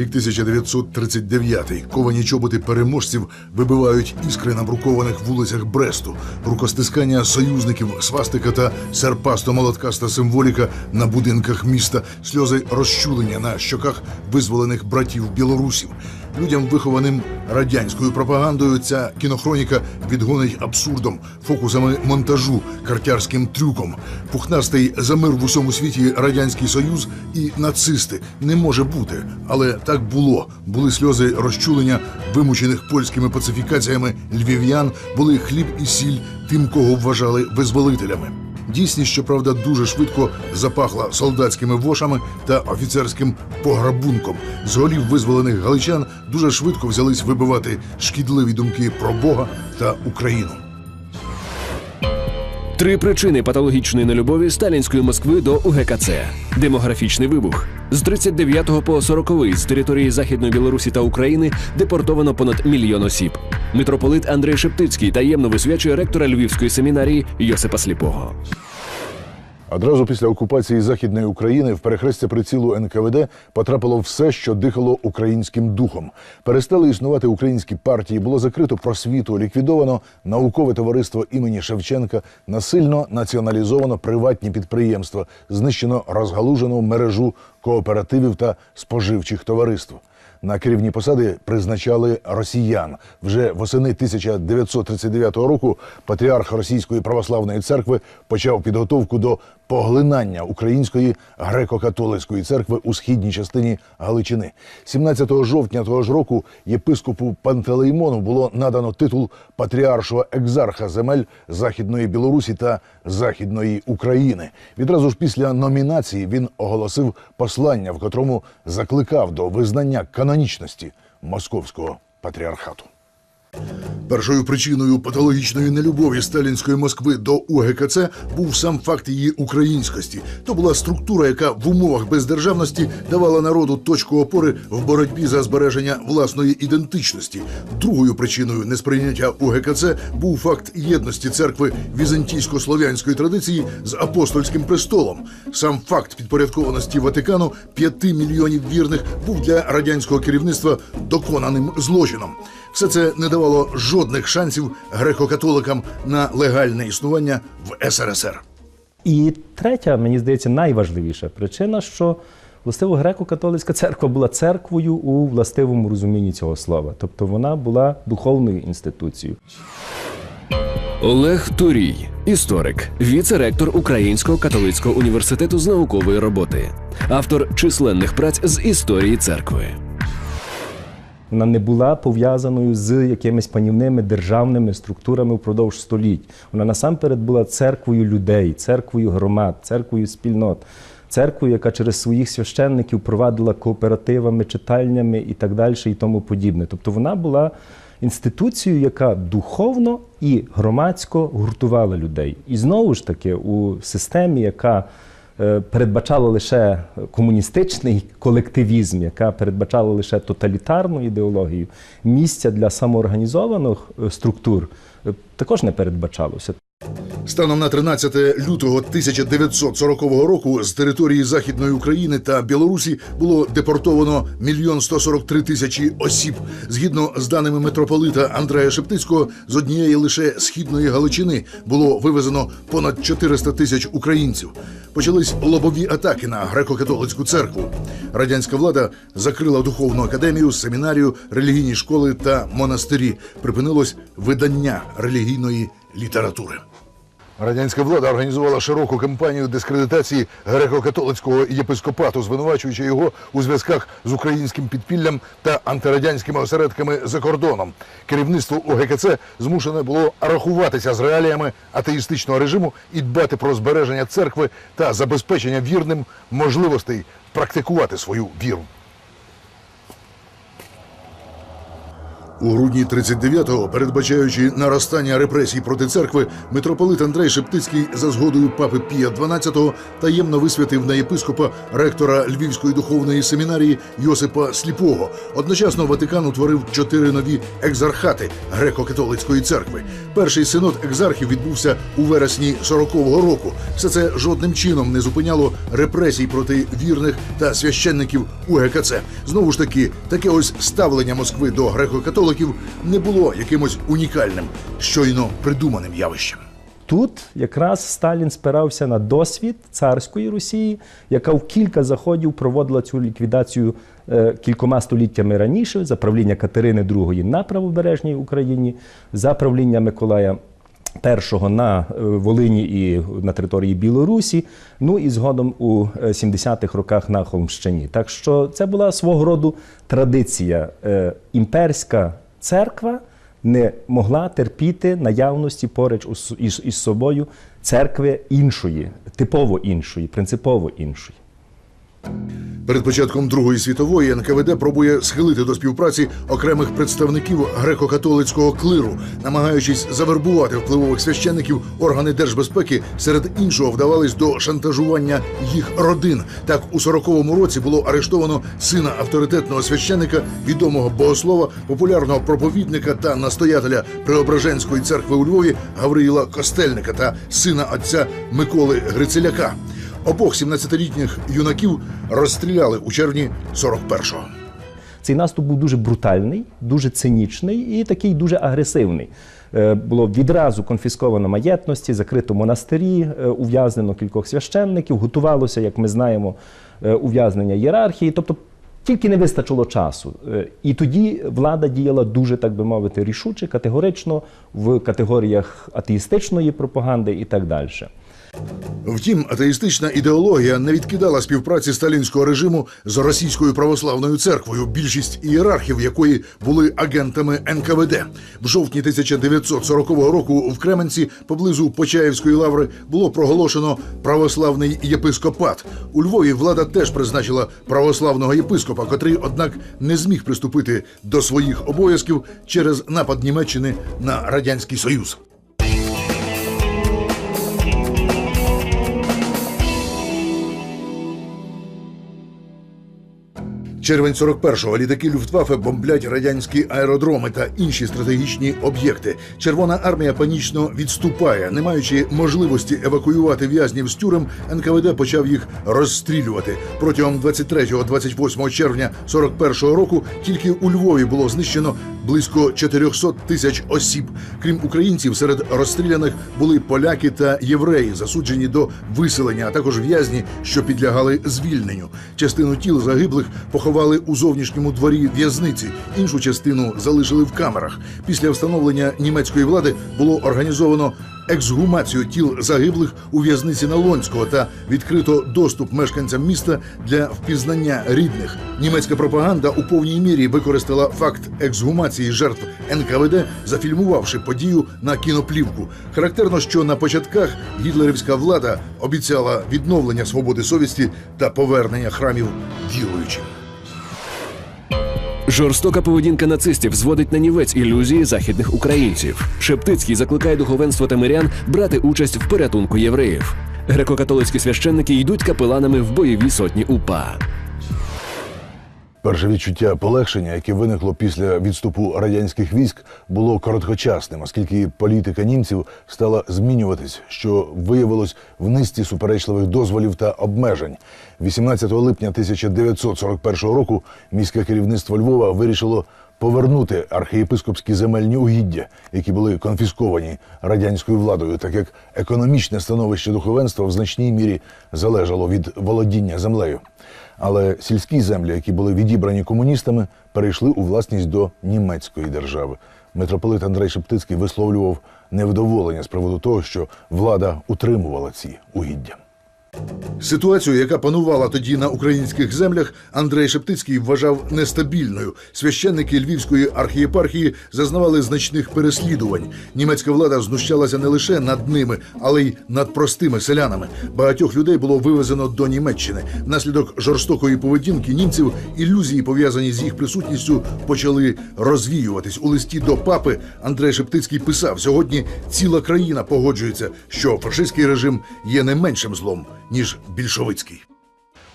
Рік 1939. Ковані чоботи переможців вибивають іскри на брукованих вулицях Бресту, рукостискання союзників, свастика та серпасто-молоткаста символіка на будинках міста, сльози розчулення на щоках визволених братів білорусів. Людям, вихованим радянською пропагандою, ця кінохроніка відгонить абсурдом, фокусами монтажу, картярським трюком. Пухнастий за мир в усьому світі радянський союз і нацисти не може бути. Але так було. Були сльози розчулення, вимучених польськими пацифікаціями львів'ян, були хліб і сіль тим, кого вважали визволителями. Дійсність, щоправда, дуже швидко запахла солдатськими вошами та офіцерським пограбунком. З голів визволених галичан дуже швидко взялись вибивати шкідливі думки про Бога та Україну. Три причини патологічної нелюбові сталінської Москви до УГКЦ: демографічний вибух. З 39 по 40 з території Західної Білорусі та України депортовано понад мільйон осіб. Митрополит Андрей Шептицький таємно висвячує ректора Львівської семінарії Йосипа Сліпого. Одразу після окупації Західної України в перехрестя прицілу НКВД потрапило все, що дихало українським духом. Перестали існувати українські партії, було закрито просвіту, ліквідовано наукове товариство імені Шевченка, насильно націоналізовано приватні підприємства, знищено розгалужену мережу кооперативів та споживчих товариств. На керівні посади призначали росіян. Вже восени 1939 року патріарх Російської православної церкви почав підготовку до поглинання української греко-католицької церкви у східній частині Галичини. 17 жовтня того ж року єпископу Пантелеймону було надано титул патріаршого екзарха земель Західної Білорусі та Західної України. Відразу ж після номінації він оголосив послання, в котрому закликав до визнання канонічності московського патріархату. Першою причиною патологічної нелюбові сталінської Москви до УГКЦ був сам факт її українськості. То була структура, яка в умовах бездержавності давала народу точку опори в боротьбі за збереження власної ідентичності. Другою причиною несприйняття УГКЦ був факт єдності церкви візантійсько-слов'янської традиції з апостольським престолом. Сам факт підпорядкованості Ватикану п'яти мільйонів вірних був для радянського керівництва доконаним злочином. Все це не давало жодних шансів греко-католикам на легальне існування в СРСР. І третя, мені здається, найважливіша причина, що властиво греко-католицька церква була церквою у властивому розумінні цього слова. Тобто вона була духовною інституцією. Олег Турій, історик, віце-ректор Українського католицького університету з наукової роботи, автор численних праць з історії церкви. Вона не була пов'язаною з якимись панівними державними структурами впродовж століть. Вона насамперед була церквою людей, церквою громад, церквою спільнот, церквою, яка через своїх священників провадила кооперативами, читальнями і так далі, і тому подібне. Тобто вона була інституцією, яка духовно і громадсько гуртувала людей. І знову ж таки, у системі, яка передбачала лише комуністичний колективізм, яка передбачала лише тоталітарну ідеологію, місця для самоорганізованих е, структур е, також не передбачалося. Станом на 13 лютого 1940 року з території Західної України та Білорусі було депортовано мільйон 143 тисячі осіб. Згідно з даними митрополита Андрея Шептицького, з однієї лише східної Галичини було вивезено понад 400 тисяч українців. Почались лобові атаки на греко-католицьку церкву. Радянська влада закрила духовну академію, семінарію, релігійні школи та монастирі. Припинилось видання релігійної літератури. Радянська влада організувала широку кампанію дискредитації греко-католицького єпископату, звинувачуючи його у зв'язках з українським підпіллям та антирадянськими осередками за кордоном. Керівництво ОГКЦ змушене було рахуватися з реаліями атеїстичного режиму і дбати про збереження церкви та забезпечення вірним можливостей практикувати свою віру. У грудні 39-го, передбачаючи наростання репресій проти церкви, митрополит Андрей Шептицький за згодою папи Пія XII таємно висвятив на єпископа ректора Львівської духовної семінарії Йосипа Сліпого. Одночасно Ватикан утворив чотири нові екзархати греко-католицької церкви. Перший синод екзархів відбувся у вересні 40-го року. Все це жодним чином не зупиняло репресій проти вірних та священників УГКЦ. Знову ж таки, таке ось ставлення Москви до греко-католиків не було якимось унікальним, щойно придуманим явищем. Тут якраз Сталін спирався на досвід царської Росії, яка в кілька заходів проводила цю ліквідацію е, кількома століттями раніше за правління Катерини II на правобережній Україні, за правління Миколая. Першого на е, Волині і на території Білорусі, ну і згодом у е, 70-х роках на Холмщині. Так що це була свого роду традиція. Е, Імперська церква не могла терпіти наявності поруч із собою церкви іншої, типово іншої, принципово іншої. Перед початком Другої світової НКВД пробує схилити до співпраці окремих представників греко-католицького клиру, намагаючись завербувати впливових священників, органи держбезпеки серед іншого вдавались до шантажування їх родин. Так у 40-му році було арештовано сина авторитетного священника, відомого богослова, популярного проповідника та настоятеля Преображенської церкви у Львові Гавриїла Костельника та сина отця Миколи Грицеляка. Обох 17-літніх юнаків розстріляли у червні 41-го. Цей наступ був дуже брутальний, дуже цинічний і такий дуже агресивний. Е, Було відразу конфісковано маєтності, закрито монастирі, е, ув'язнено кількох священників, готувалося, як ми знаємо, е, ув'язнення ієрархії. Тобто тільки не вистачило часу. І тоді влада діяла дуже, так би мовити, рішуче, категорично в категоріях атеїстичної пропаганди і так далі. Втім, атеїстична ідеологія не відкидала співпраці сталінського режиму з російською православною церквою, більшість ієрархів якої були агентами НКВД. В жовтні 1940 року в Кременці поблизу Почаївської лаври було проголошено православний єпископат. У Львові влада теж призначила православного єпископа, котрий, однак, не зміг приступити до своїх обов'язків через напад Німеччини на радянський союз. Червень 41-го літаки Люфтваффе бомблять радянські аеродроми та інші стратегічні об'єкти. Червона армія панічно відступає, не маючи можливості евакуювати в'язнів з тюрем, НКВД почав їх розстрілювати. Протягом 23-28 червня 41-го року тільки у Львові було знищено близько 400 тисяч осіб. Крім українців, серед розстріляних були поляки та євреї, засуджені до виселення, а також в'язні, що підлягали звільненню. Частину тіл загиблих поховали у зовнішньому дворі в'язниці, іншу частину залишили в камерах. Після встановлення німецької влади було організовано ексгумацію тіл загиблих у в'язниці Налонського та відкрито доступ мешканцям міста для впізнання рідних. Німецька пропаганда у повній мірі використала факт ексгумації жертв НКВД, зафільмувавши подію на кіноплівку. Характерно, що на початках гітлерівська влада обіцяла відновлення свободи совісті та повернення храмів віруючим. Жорстока поведінка нацистів зводить на нівець ілюзії західних українців. Шептицький закликає духовенство та мирян брати участь в порятунку євреїв. Греко-католицькі священники йдуть капеланами в бойові сотні УПА. Перше відчуття полегшення, яке виникло після відступу радянських військ, було короткочасним, оскільки політика німців стала змінюватись, що виявилось в низці суперечливих дозволів та обмежень. 18 липня 1941 року міське керівництво Львова вирішило повернути архієпископські земельні угіддя, які були конфісковані радянською владою, так як економічне становище духовенства в значній мірі залежало від володіння землею. Але сільські землі, які були відібрані комуністами, перейшли у власність до німецької держави. Митрополит Андрей Шептицький висловлював невдоволення з приводу того, що влада утримувала ці угіддя. Ситуацію, яка панувала тоді на українських землях, Андрей Шептицький вважав нестабільною. Священники Львівської архієпархії зазнавали значних переслідувань. Німецька влада знущалася не лише над ними, але й над простими селянами. Багатьох людей було вивезено до Німеччини. Внаслідок жорстокої поведінки німців ілюзії, пов'язані з їх присутністю, почали розвіюватись. У листі до папи Андрей Шептицький писав: сьогодні ціла країна погоджується, що фашистський режим є не меншим злом ніж більшовицький.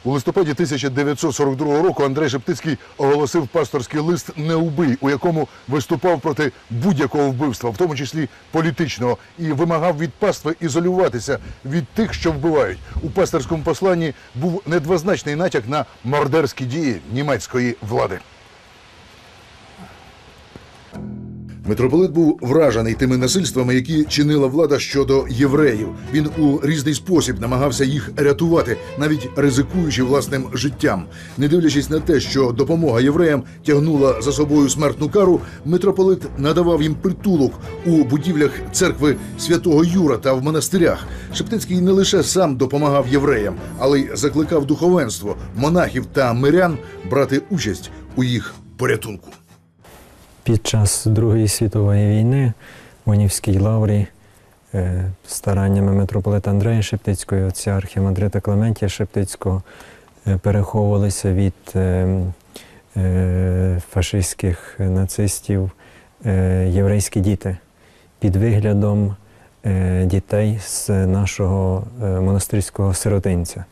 У листопаді 1942 року Андрей Шептицький оголосив пасторський лист «Не убий», у якому виступав проти будь-якого вбивства, в тому числі політичного, і вимагав від пастви ізолюватися від тих, що вбивають. У пасторському посланні був недвозначний натяк на мордерські дії німецької влади. Митрополит був вражений тими насильствами, які чинила влада щодо євреїв. Він у різний спосіб намагався їх рятувати, навіть ризикуючи власним життям. Не дивлячись на те, що допомога євреям тягнула за собою смертну кару, митрополит надавав їм притулок у будівлях церкви святого Юра та в монастирях. Шептицький не лише сам допомагав євреям, але й закликав духовенство, монахів та мирян брати участь у їх порятунку. Під час Другої світової війни в Онівській лаврі е, стараннями митрополита Андрея Шептицького і отця архімандрита Клементія Шептицького е, переховувалися від е, фашистських нацистів єврейські діти під виглядом дітей з нашого монастирського сиротинця.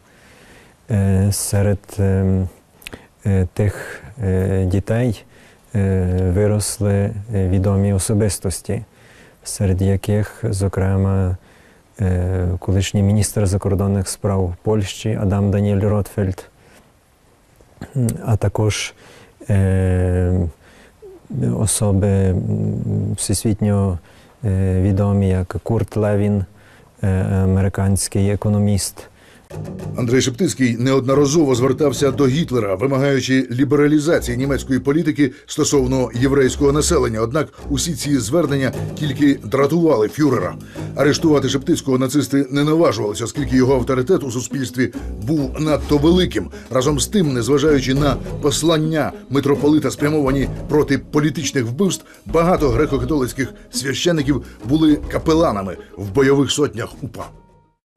Серед е, е, тих дітей виросли е, відомі особистості, серед яких, зокрема, е, колишній міністр закордонних справ Польщі Адам Даніель Ротфельд, а також е, особи всесвітньо е, відомі, як Курт Левін, е, американський економіст. Андрей Шептицький неодноразово звертався до Гітлера, вимагаючи лібералізації німецької політики стосовно єврейського населення. Однак усі ці звернення тільки дратували фюрера. Арештувати Шептицького нацисти не наважувалися, оскільки його авторитет у суспільстві був надто великим. Разом з тим, незважаючи на послання митрополита, спрямовані проти політичних вбивств, багато греко-католицьких священиків були капеланами в бойових сотнях УПА.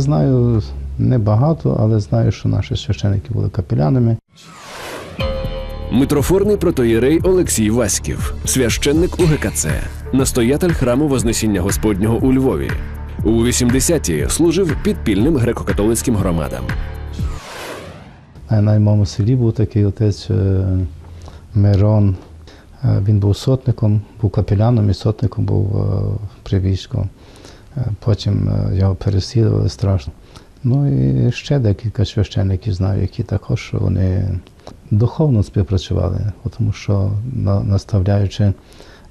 Знаю небагато, але знаю, що наші священики були капелянами. Митрофорний протоєрей Олексій Васьків, священник УГКЦ, настоятель храму Вознесіння Господнього у Львові. У 80-ті служив підпільним греко-католицьким громадам. На моєму селі був такий отець е, Мирон. Е, Він був сотником, був капеляном і сотником був е, при війську. Е, Потім е, його переслідували страшно. Ну і ще декілька священників знаю, які також вони духовно співпрацювали, тому що на- наставляючи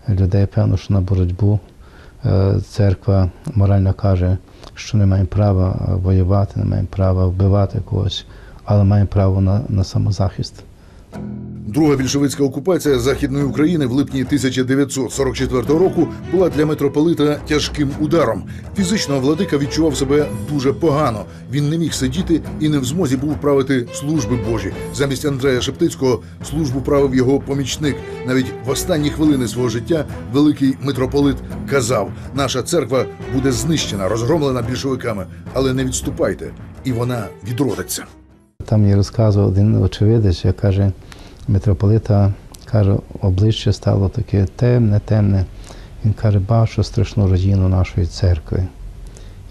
людей, певно, що на боротьбу е, церква морально каже, що не маємо права воювати, не маємо права вбивати когось, але маємо право на, на самозахист. Друга більшовицька окупація Західної України в липні 1944 року була для митрополита тяжким ударом. Фізично владика відчував себе дуже погано. Він не міг сидіти і не в змозі був правити служби Божі. Замість Андрея Шептицького службу правив його помічник. Навіть в останні хвилини свого життя великий митрополит казав: наша церква буде знищена, розгромлена більшовиками, але не відступайте, і вона відродиться. Там мені розказував один очевидець, я каже, митрополита каже, обличчя стало таке темне, темне. Він каже, бачу страшну родину нашої церкви.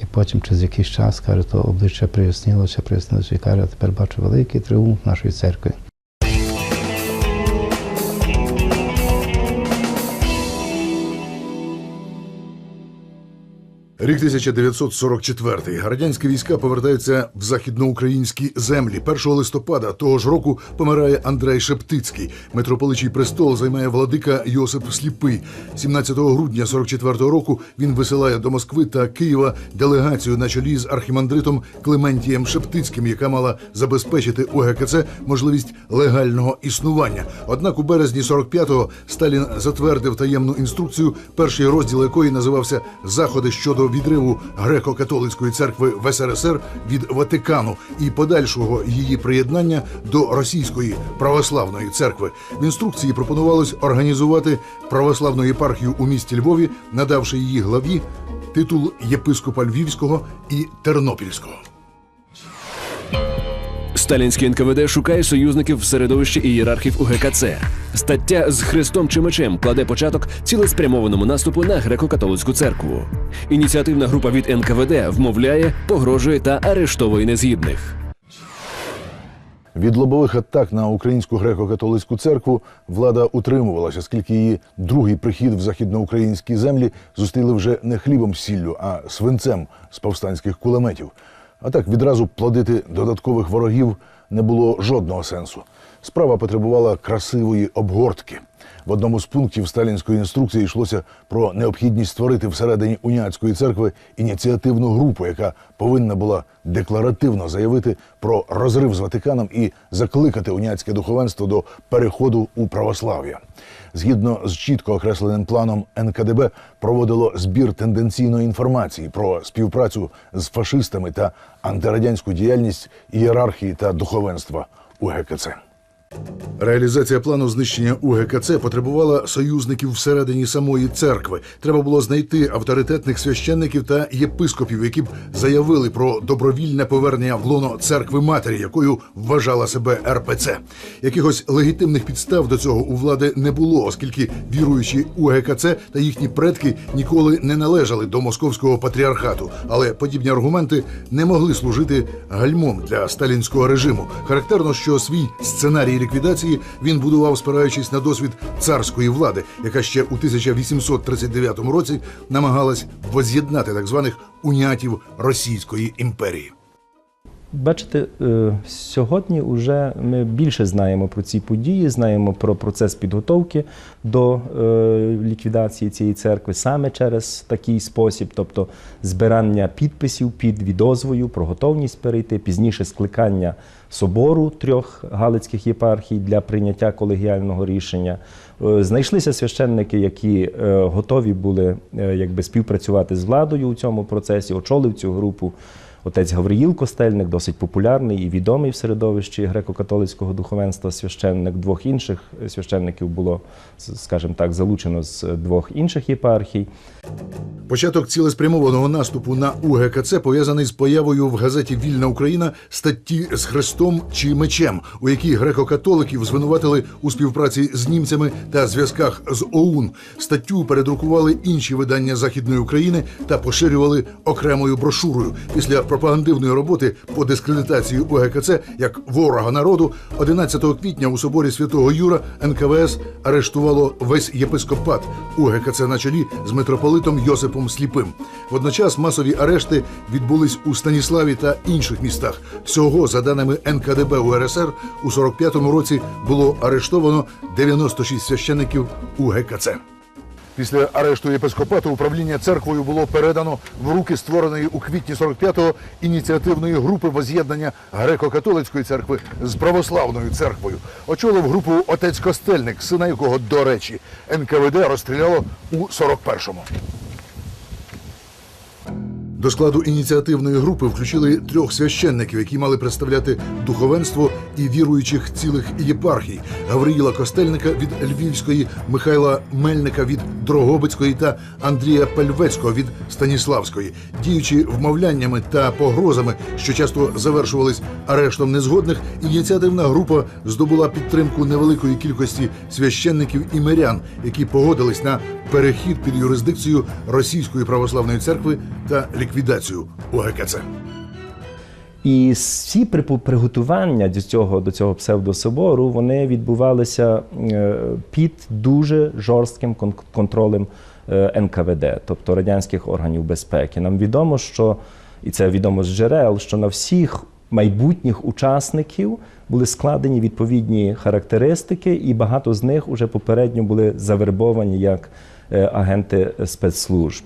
І потім через якийсь час каже, то обличчя прояснилося, прояснилося і каже, «А тепер бачу великий триумф нашої церкви. Рік 1944. Радянські війська повертаються в західноукраїнські землі. 1 листопада того ж року помирає Андрей Шептицький. Митрополичий престол займає владика Йосип Сліпий. 17 грудня 44-го року він висилає до Москви та Києва делегацію на чолі з архімандритом Клементієм Шептицьким, яка мала забезпечити УГКЦ можливість легального існування. Однак у березні 45-го Сталін затвердив таємну інструкцію, перший розділ якої називався Заходи щодо відриву греко-католицької церкви в СРСР від Ватикану і подальшого її приєднання до російської православної церкви. В інструкції пропонувалось організувати православну єпархію у місті Львові, надавши її главі титул єпископа Львівського і Тернопільського. Сталінський НКВД шукає союзників в середовищі ієрархів УГКЦ. Стаття з хрестом чи мечем кладе початок цілеспрямованому наступу на греко-католицьку церкву. Ініціативна група від НКВД вмовляє, погрожує та арештовує незгідних. Від лобових атак на українську греко-католицьку церкву влада утримувалася, оскільки її другий прихід в західноукраїнські землі зустріли вже не хлібом сіллю, а свинцем з повстанських кулеметів. А так відразу плодити додаткових ворогів не було жодного сенсу. Справа потребувала красивої обгортки. В одному з пунктів сталінської інструкції йшлося про необхідність створити всередині уніатської церкви ініціативну групу, яка повинна була декларативно заявити про розрив з Ватиканом і закликати уніатське духовенство до переходу у православ'я. Згідно з чітко окресленим планом, НКДБ проводило збір тенденційної інформації про співпрацю з фашистами та антирадянську діяльність ієрархії та духовенства УГКЦ. Реалізація плану знищення УГКЦ потребувала союзників всередині самої церкви. Треба було знайти авторитетних священників та єпископів, які б заявили про добровільне повернення в лоно церкви матері, якою вважала себе РПЦ. Якихось легітимних підстав до цього у влади не було, оскільки віруючі УГКЦ та їхні предки ніколи не належали до московського патріархату. Але подібні аргументи не могли служити гальмом для сталінського режиму. Характерно, що свій сценарій ліквідації він будував, спираючись на досвід царської влади, яка ще у 1839 році намагалась воз'єднати так званих унятів Російської імперії. Бачите, е, сьогодні вже ми більше знаємо про ці події, знаємо про процес підготовки до е, ліквідації цієї церкви саме через такий спосіб, тобто збирання підписів під відозвою про готовність перейти, пізніше скликання собору трьох галицьких єпархій для прийняття колегіального рішення. Е, Знайшлися священники, які готові були якби співпрацювати з владою у цьому процесі, очолив цю групу. Отець Гавриїл Костельник, досить популярний і відомий в середовищі греко-католицького духовенства священник. Двох інших священників було, скажімо так, залучено з двох інших єпархій. Початок цілеспрямованого наступу на УГКЦ пов'язаний з появою в газеті Вільна Україна статті з хрестом чи мечем, у якій греко-католиків звинуватили у співпраці з німцями та зв'язках з ОУН. Статтю передрукували інші видання Західної України та поширювали окремою брошурою. Після пропагандивної роботи по дискредитації УГКЦ як ворога народу 11 квітня у соборі святого Юра НКВС арештувало весь єпископат УГКЦ на чолі з митрополитом Йосипом Сліпим. Водночас масові арешти відбулись у Станіславі та інших містах. Всього, за даними НКДБ УРСР, у 45-му році було арештовано 96 священиків УГКЦ. Після арешту єпископату управління церквою було передано в руки створеної у квітні 45-го ініціативної групи воз'єднання греко-католицької церкви з православною церквою. Очолив групу отець Костельник, сина якого, до речі, НКВД розстріляло у 41-му. До складу ініціативної групи включили трьох священників, які мали представляти духовенство і віруючих цілих єпархій: Гавриїла Костельника від Львівської, Михайла Мельника від Дрогобицької та Андрія Пельвецького від Станіславської. Діючи вмовляннями та погрозами, що часто завершувались арештом незгодних, ініціативна група здобула підтримку невеликої кількості священників і мирян, які погодились на перехід під юрисдикцію Російської православної церкви та ліквідацію ОГКЦ. І всі приготування до цього, до цього псевдособору вони відбувалися е, під дуже жорстким кон- контролем е, НКВД, тобто радянських органів безпеки. Нам відомо, що і це відомо з джерел, що на всіх майбутніх учасників були складені відповідні характеристики, і багато з них уже попередньо були завербовані як агенти спецслужб.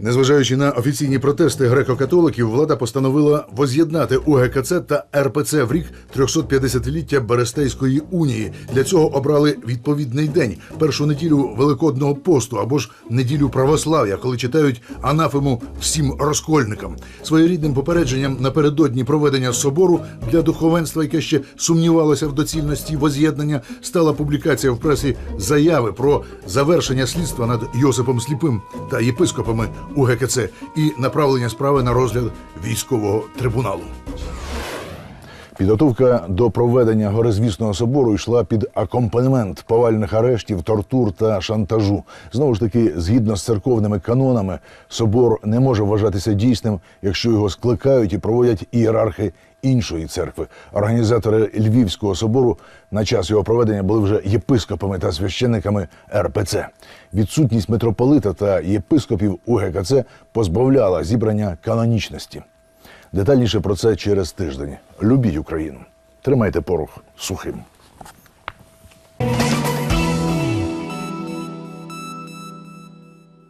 Незважаючи на офіційні протести греко-католиків, влада постановила воз'єднати УГКЦ та РПЦ в рік 350-ліття Берестейської унії. Для цього обрали відповідний день першу неділю Великодного посту або ж неділю православ'я, коли читають анафему всім розкольникам. Своєрідним попередженням напередодні проведення собору для духовенства, яке ще сумнівалося в доцільності воз'єднання, стала публікація в пресі заяви про завершення слідства над Йосипом Сліпим та єпископами УГКЦ і направлення справи на розгляд військового трибуналу. Підготовка до проведення горизвісного собору йшла під акомпанемент повальних арештів, тортур та шантажу. Знову ж таки, згідно з церковними канонами, собор не може вважатися дійсним, якщо його скликають і проводять ієрархи іншої церкви. Організатори Львівського собору на час його проведення були вже єпископами та священниками РПЦ. Відсутність митрополита та єпископів УГКЦ позбавляла зібрання канонічності. Детальніше про це через тиждень. Любіть Україну. Тримайте порох сухим.